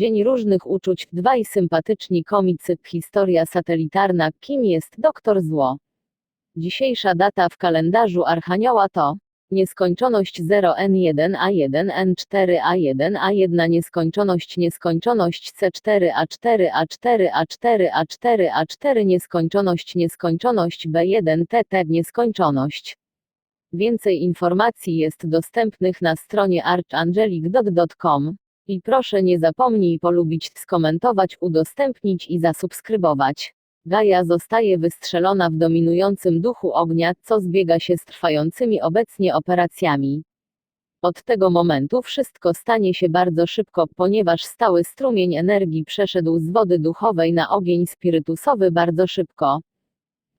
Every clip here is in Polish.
Dzień różnych uczuć, dwaj sympatyczni komicy, historia satelitarna, kim jest doktor zło. Dzisiejsza data w kalendarzu Archanioła to nieskończoność 0N1A1N4A1A1 nieskończoność nieskończoność C4A4A4A4A4A4 nieskończoność nieskończoność B1TT nieskończoność. Więcej informacji jest dostępnych na stronie archangelic.com. I proszę nie zapomnij polubić, skomentować, udostępnić i zasubskrybować. Gaja zostaje wystrzelona w dominującym duchu ognia, co zbiega się z trwającymi obecnie operacjami. Od tego momentu wszystko stanie się bardzo szybko, ponieważ stały strumień energii przeszedł z wody duchowej na ogień spirytusowy bardzo szybko.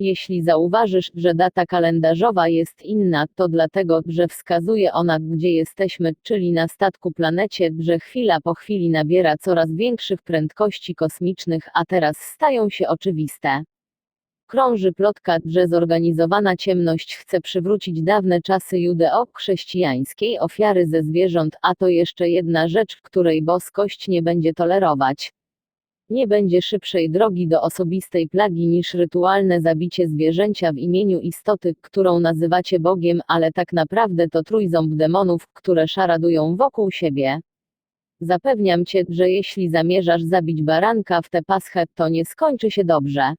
Jeśli zauważysz, że data kalendarzowa jest inna, to dlatego, że wskazuje ona, gdzie jesteśmy, czyli na statku planecie, że chwila po chwili nabiera coraz większych prędkości kosmicznych, a teraz stają się oczywiste. Krąży plotka, że zorganizowana ciemność chce przywrócić dawne czasy judeo-chrześcijańskiej ofiary ze zwierząt, a to jeszcze jedna rzecz, której boskość nie będzie tolerować. Nie będzie szybszej drogi do osobistej plagi niż rytualne zabicie zwierzęcia w imieniu istoty, którą nazywacie Bogiem, ale tak naprawdę to trójząb demonów, które szaradują wokół siebie. Zapewniam cię, że jeśli zamierzasz zabić baranka w tę paschę, to nie skończy się dobrze.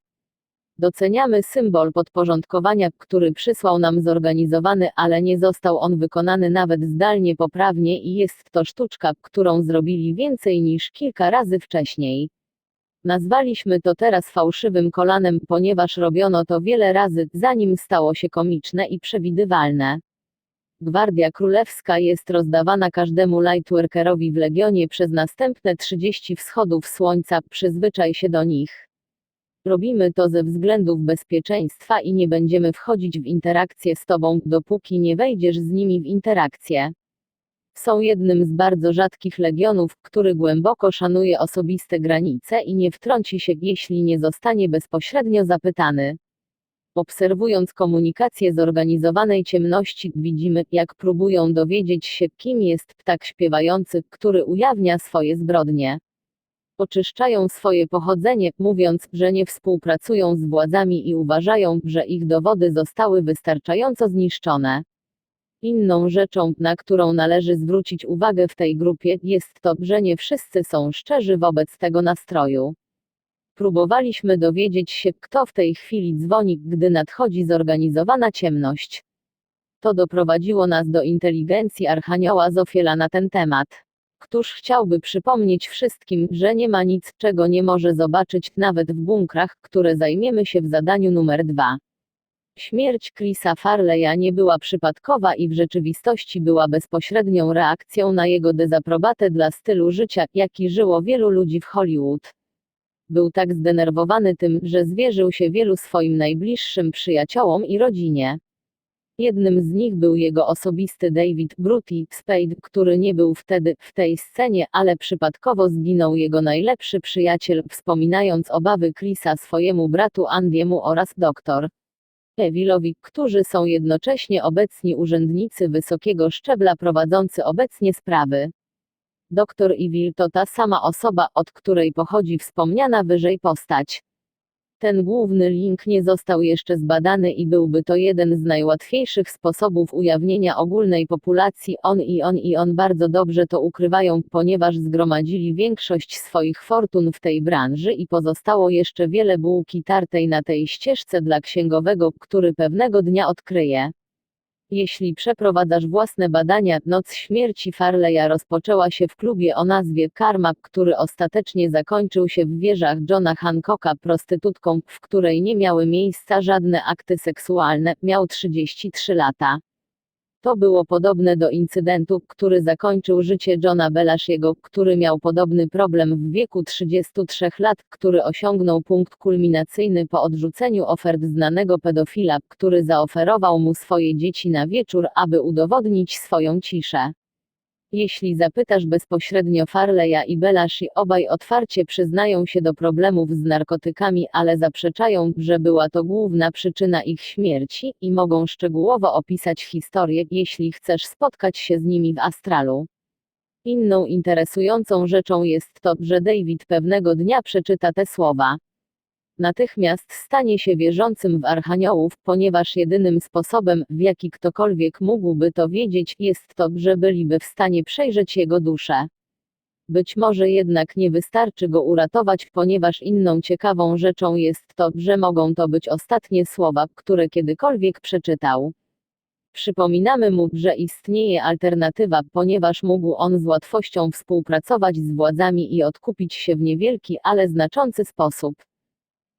Doceniamy symbol podporządkowania, który przysłał nam zorganizowany, ale nie został on wykonany nawet zdalnie poprawnie i jest to sztuczka, którą zrobili więcej niż kilka razy wcześniej. Nazwaliśmy to teraz fałszywym kolanem, ponieważ robiono to wiele razy, zanim stało się komiczne i przewidywalne. Gwardia Królewska jest rozdawana każdemu lightworkerowi w Legionie przez następne 30 wschodów słońca, przyzwyczaj się do nich. Robimy to ze względów bezpieczeństwa i nie będziemy wchodzić w interakcję z tobą, dopóki nie wejdziesz z nimi w interakcję. Są jednym z bardzo rzadkich legionów, który głęboko szanuje osobiste granice i nie wtrąci się, jeśli nie zostanie bezpośrednio zapytany. Obserwując komunikację zorganizowanej ciemności, widzimy, jak próbują dowiedzieć się, kim jest ptak śpiewający, który ujawnia swoje zbrodnie. Oczyszczają swoje pochodzenie, mówiąc, że nie współpracują z władzami i uważają, że ich dowody zostały wystarczająco zniszczone. Inną rzeczą, na którą należy zwrócić uwagę w tej grupie, jest to, że nie wszyscy są szczerzy wobec tego nastroju. Próbowaliśmy dowiedzieć się, kto w tej chwili dzwoni, gdy nadchodzi zorganizowana ciemność. To doprowadziło nas do inteligencji Archanioła Zofiela na ten temat. Któż chciałby przypomnieć wszystkim, że nie ma nic, czego nie może zobaczyć, nawet w bunkrach, które zajmiemy się w zadaniu numer dwa. Śmierć Chrisa Farleya nie była przypadkowa i w rzeczywistości była bezpośrednią reakcją na jego dezaprobatę dla stylu życia, jaki żyło wielu ludzi w Hollywood. Był tak zdenerwowany tym, że zwierzył się wielu swoim najbliższym przyjaciołom i rodzinie. Jednym z nich był jego osobisty David Bruty Spade, który nie był wtedy w tej scenie, ale przypadkowo zginął jego najlepszy przyjaciel, wspominając obawy Chrisa swojemu bratu Andiemu oraz doktor. Evilowi, którzy są jednocześnie obecni urzędnicy wysokiego szczebla prowadzący obecnie sprawy. Doktor Evil to ta sama osoba, od której pochodzi wspomniana wyżej postać. Ten główny link nie został jeszcze zbadany i byłby to jeden z najłatwiejszych sposobów ujawnienia ogólnej populacji. On i on i on bardzo dobrze to ukrywają, ponieważ zgromadzili większość swoich fortun w tej branży i pozostało jeszcze wiele bułki tartej na tej ścieżce dla księgowego, który pewnego dnia odkryje. Jeśli przeprowadzasz własne badania, noc śmierci Farleya rozpoczęła się w klubie o nazwie Karma, który ostatecznie zakończył się w wieżach Johna Hancocka prostytutką, w której nie miały miejsca żadne akty seksualne, miał 33 lata. To było podobne do incydentu, który zakończył życie Johna Belashiego, który miał podobny problem w wieku 33 lat, który osiągnął punkt kulminacyjny po odrzuceniu ofert znanego pedofila, który zaoferował mu swoje dzieci na wieczór, aby udowodnić swoją ciszę. Jeśli zapytasz bezpośrednio Farleya i Belashi, obaj otwarcie przyznają się do problemów z narkotykami, ale zaprzeczają, że była to główna przyczyna ich śmierci, i mogą szczegółowo opisać historię, jeśli chcesz spotkać się z nimi w astralu. Inną interesującą rzeczą jest to, że David pewnego dnia przeczyta te słowa. Natychmiast stanie się wierzącym w archaniołów, ponieważ jedynym sposobem, w jaki ktokolwiek mógłby to wiedzieć, jest to, że byliby w stanie przejrzeć jego duszę. Być może jednak nie wystarczy go uratować, ponieważ inną ciekawą rzeczą jest to, że mogą to być ostatnie słowa, które kiedykolwiek przeczytał. Przypominamy mu, że istnieje alternatywa, ponieważ mógł on z łatwością współpracować z władzami i odkupić się w niewielki, ale znaczący sposób.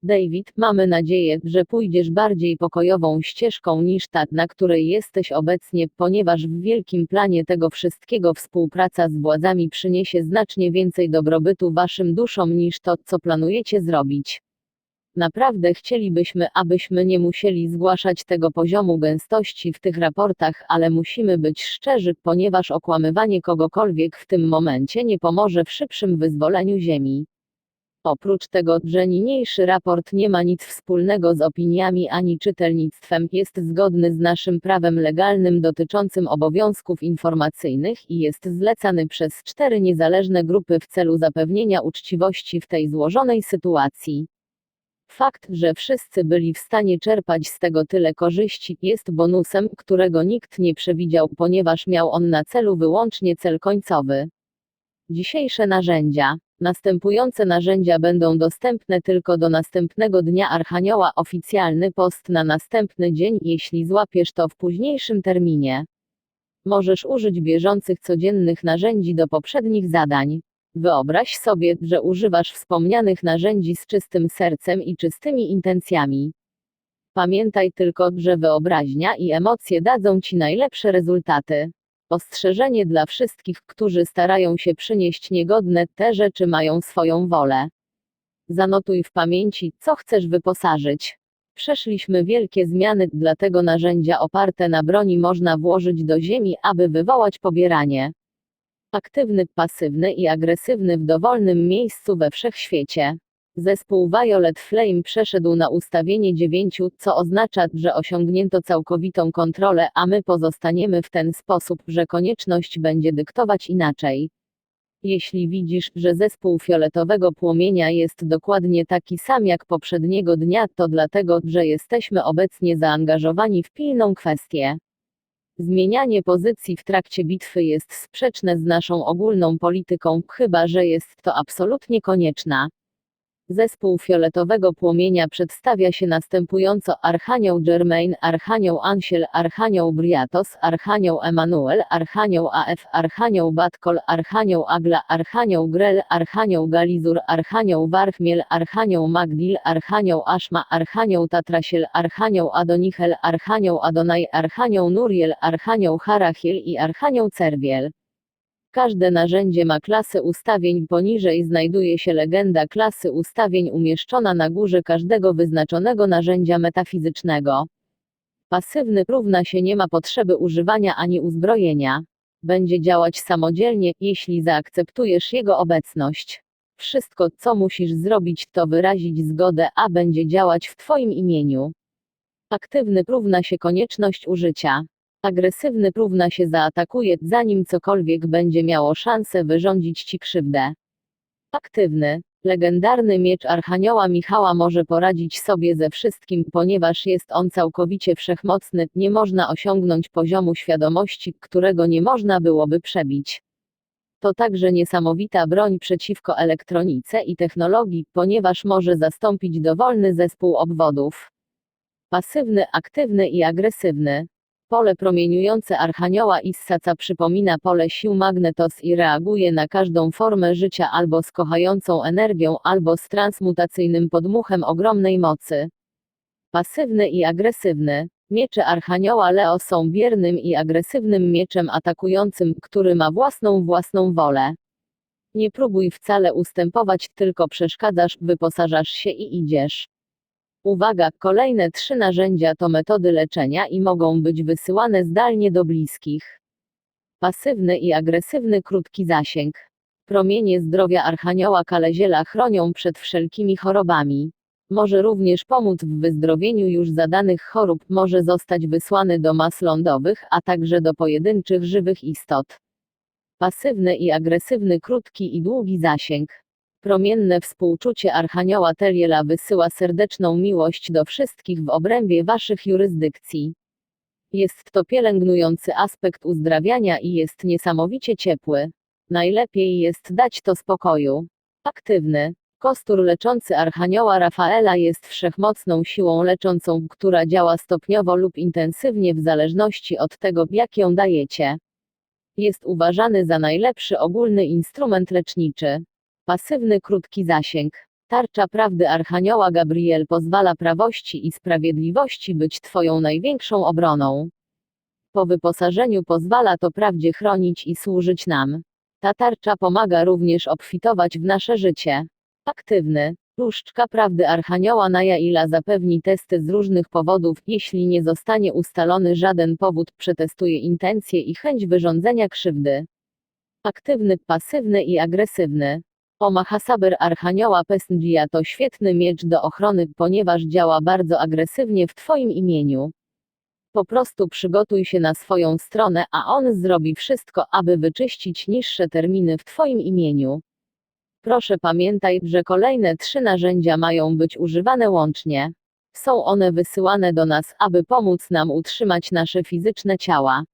David, mamy nadzieję, że pójdziesz bardziej pokojową ścieżką niż ta, na której jesteś obecnie, ponieważ w wielkim planie tego wszystkiego współpraca z władzami przyniesie znacznie więcej dobrobytu waszym duszom niż to, co planujecie zrobić. Naprawdę chcielibyśmy, abyśmy nie musieli zgłaszać tego poziomu gęstości w tych raportach, ale musimy być szczerzy, ponieważ okłamywanie kogokolwiek w tym momencie nie pomoże w szybszym wyzwoleniu Ziemi. Oprócz tego, że niniejszy raport nie ma nic wspólnego z opiniami ani czytelnictwem, jest zgodny z naszym prawem legalnym dotyczącym obowiązków informacyjnych i jest zlecany przez cztery niezależne grupy w celu zapewnienia uczciwości w tej złożonej sytuacji. Fakt, że wszyscy byli w stanie czerpać z tego tyle korzyści, jest bonusem, którego nikt nie przewidział, ponieważ miał on na celu wyłącznie cel końcowy. Dzisiejsze narzędzia. Następujące narzędzia będą dostępne tylko do następnego dnia Archanioła oficjalny post na następny dzień, jeśli złapiesz to w późniejszym terminie. Możesz użyć bieżących codziennych narzędzi do poprzednich zadań. Wyobraź sobie, że używasz wspomnianych narzędzi z czystym sercem i czystymi intencjami. Pamiętaj tylko, że wyobraźnia i emocje dadzą ci najlepsze rezultaty. Ostrzeżenie dla wszystkich, którzy starają się przynieść niegodne, te rzeczy mają swoją wolę. Zanotuj w pamięci, co chcesz wyposażyć. Przeszliśmy wielkie zmiany, dlatego narzędzia oparte na broni można włożyć do ziemi, aby wywołać pobieranie. Aktywny, pasywny i agresywny w dowolnym miejscu we wszechświecie. Zespół Violet Flame przeszedł na ustawienie 9, co oznacza, że osiągnięto całkowitą kontrolę, a my pozostaniemy w ten sposób, że konieczność będzie dyktować inaczej. Jeśli widzisz, że zespół fioletowego płomienia jest dokładnie taki sam jak poprzedniego dnia, to dlatego, że jesteśmy obecnie zaangażowani w pilną kwestię. Zmienianie pozycji w trakcie bitwy jest sprzeczne z naszą ogólną polityką, chyba że jest to absolutnie konieczna. Zespół fioletowego płomienia przedstawia się następująco Archanioł Germain, Archanioł Ansiel, Archanioł Briatos, Archanioł Emanuel, Archanioł AF, Archanioł Batkol, Archanioł Agla, Archanioł Grel, Archanioł Galizur, Archanioł Warchmiel, Archanioł Magdil, Archanioł Aszma, Archanioł Tatrasiel, Archanioł Adonichel, Archanioł Adonai, Archanioł Nuriel, Archanioł Harachiel i Archanioł Cerwiel. Każde narzędzie ma klasę ustawień, poniżej znajduje się legenda klasy ustawień umieszczona na górze każdego wyznaczonego narzędzia metafizycznego. Pasywny równa się nie ma potrzeby używania ani uzbrojenia. Będzie działać samodzielnie, jeśli zaakceptujesz jego obecność. Wszystko, co musisz zrobić, to wyrazić zgodę, a będzie działać w Twoim imieniu. Aktywny równa się konieczność użycia. Agresywny równa się zaatakuje, zanim cokolwiek będzie miało szansę wyrządzić ci krzywdę. Aktywny. Legendarny miecz Archanioła Michała może poradzić sobie ze wszystkim, ponieważ jest on całkowicie wszechmocny, nie można osiągnąć poziomu świadomości, którego nie można byłoby przebić. To także niesamowita broń przeciwko elektronice i technologii, ponieważ może zastąpić dowolny zespół obwodów. Pasywny, aktywny i agresywny. Pole promieniujące Archanioła Issaca przypomina pole sił magnetos i reaguje na każdą formę życia albo z kochającą energią, albo z transmutacyjnym podmuchem ogromnej mocy. Pasywny i agresywny. Miecze Archanioła Leo są biernym i agresywnym mieczem atakującym, który ma własną własną wolę. Nie próbuj wcale ustępować, tylko przeszkadzasz, wyposażasz się i idziesz. Uwaga, kolejne trzy narzędzia to metody leczenia i mogą być wysyłane zdalnie do bliskich. Pasywny i agresywny krótki zasięg. Promienie zdrowia Archanioła Kaleziela chronią przed wszelkimi chorobami. Może również pomóc w wyzdrowieniu już zadanych chorób, może zostać wysłany do mas lądowych, a także do pojedynczych żywych istot. pasywny i agresywny, krótki i długi zasięg. Promienne współczucie Archanioła Teliela wysyła serdeczną miłość do wszystkich w obrębie waszych jurysdykcji. Jest to pielęgnujący aspekt uzdrawiania i jest niesamowicie ciepły. Najlepiej jest dać to spokoju. Aktywny. Kostur leczący Archanioła Rafaela jest wszechmocną siłą leczącą, która działa stopniowo lub intensywnie w zależności od tego, jak ją dajecie. Jest uważany za najlepszy ogólny instrument leczniczy. Pasywny krótki zasięg. Tarcza prawdy Archanioła Gabriel pozwala prawości i sprawiedliwości być Twoją największą obroną. Po wyposażeniu pozwala to prawdzie chronić i służyć nam. Ta tarcza pomaga również obfitować w nasze życie. Aktywny. Różdżka prawdy Archanioła Najaila zapewni testy z różnych powodów, jeśli nie zostanie ustalony żaden powód, przetestuje intencje i chęć wyrządzenia krzywdy. Aktywny, pasywny i agresywny. Omaha Saber Archanioła Pesngia to świetny miecz do ochrony, ponieważ działa bardzo agresywnie w Twoim imieniu. Po prostu przygotuj się na swoją stronę, a on zrobi wszystko, aby wyczyścić niższe terminy w Twoim imieniu. Proszę pamiętaj, że kolejne trzy narzędzia mają być używane łącznie. Są one wysyłane do nas, aby pomóc nam utrzymać nasze fizyczne ciała.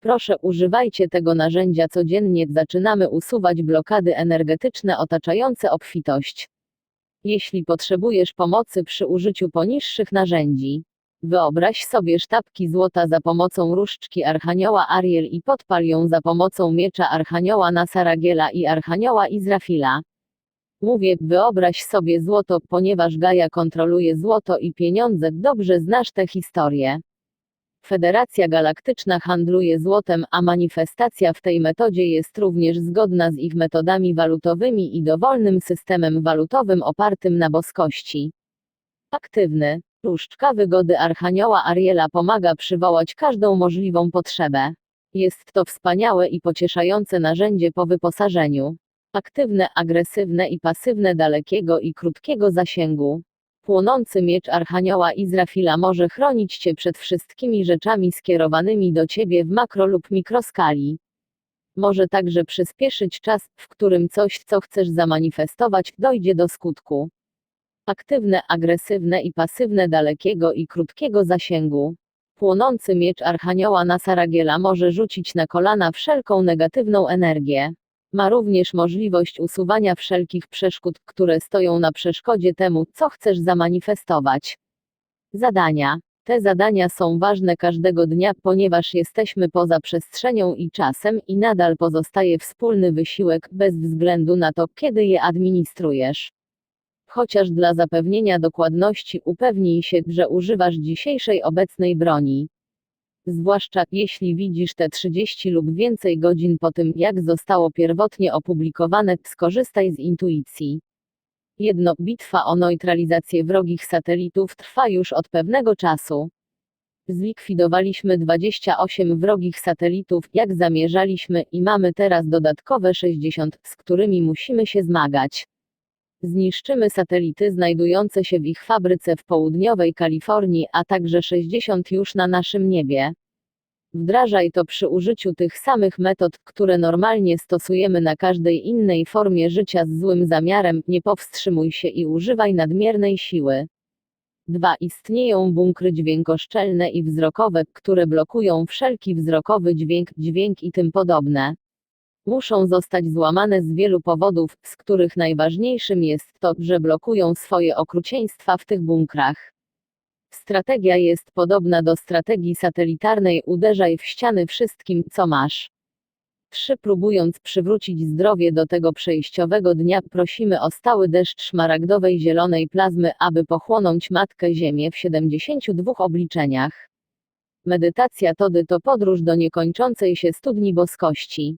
Proszę używajcie tego narzędzia codziennie. Zaczynamy usuwać blokady energetyczne otaczające obfitość. Jeśli potrzebujesz pomocy przy użyciu poniższych narzędzi, wyobraź sobie sztabki złota za pomocą różdżki Archanioła Ariel i podpal ją za pomocą miecza Archanioła Nasaragiela i Archanioła Izrafila. Mówię, wyobraź sobie złoto, ponieważ Gaja kontroluje złoto i pieniądze. Dobrze znasz tę historię. Federacja Galaktyczna handluje złotem, a manifestacja w tej metodzie jest również zgodna z ich metodami walutowymi i dowolnym systemem walutowym opartym na boskości. Aktywny. Różdżka wygody Archanioła Ariela pomaga przywołać każdą możliwą potrzebę. Jest to wspaniałe i pocieszające narzędzie po wyposażeniu. Aktywne, agresywne i pasywne dalekiego i krótkiego zasięgu. Płonący miecz Archanioła Izrafila może chronić Cię przed wszystkimi rzeczami skierowanymi do Ciebie w makro lub mikroskali. Może także przyspieszyć czas, w którym coś, co chcesz zamanifestować, dojdzie do skutku. Aktywne, agresywne i pasywne dalekiego i krótkiego zasięgu. Płonący miecz Archanioła Nasaragiela może rzucić na kolana wszelką negatywną energię. Ma również możliwość usuwania wszelkich przeszkód, które stoją na przeszkodzie temu, co chcesz zamanifestować. Zadania. Te zadania są ważne każdego dnia, ponieważ jesteśmy poza przestrzenią i czasem i nadal pozostaje wspólny wysiłek, bez względu na to, kiedy je administrujesz. Chociaż dla zapewnienia dokładności upewnij się, że używasz dzisiejszej obecnej broni. Zwłaszcza, jeśli widzisz te 30 lub więcej godzin po tym, jak zostało pierwotnie opublikowane, skorzystaj z intuicji. Jedno, bitwa o neutralizację wrogich satelitów trwa już od pewnego czasu. Zlikwidowaliśmy 28 wrogich satelitów, jak zamierzaliśmy, i mamy teraz dodatkowe 60, z którymi musimy się zmagać. Zniszczymy satelity znajdujące się w ich fabryce w południowej Kalifornii, a także 60 już na naszym niebie. Wdrażaj to przy użyciu tych samych metod, które normalnie stosujemy na każdej innej formie życia z złym zamiarem, nie powstrzymuj się i używaj nadmiernej siły. 2. Istnieją bunkry dźwiękoszczelne i wzrokowe, które blokują wszelki wzrokowy dźwięk, dźwięk i tym podobne muszą zostać złamane z wielu powodów, z których najważniejszym jest to, że blokują swoje okrucieństwa w tych bunkrach. Strategia jest podobna do strategii satelitarnej uderzaj w ściany wszystkim, co masz. 3. Próbując przywrócić zdrowie do tego przejściowego dnia, prosimy o stały deszcz szmaragdowej zielonej plazmy, aby pochłonąć Matkę Ziemię w 72 obliczeniach. Medytacja Tody to podróż do niekończącej się studni boskości.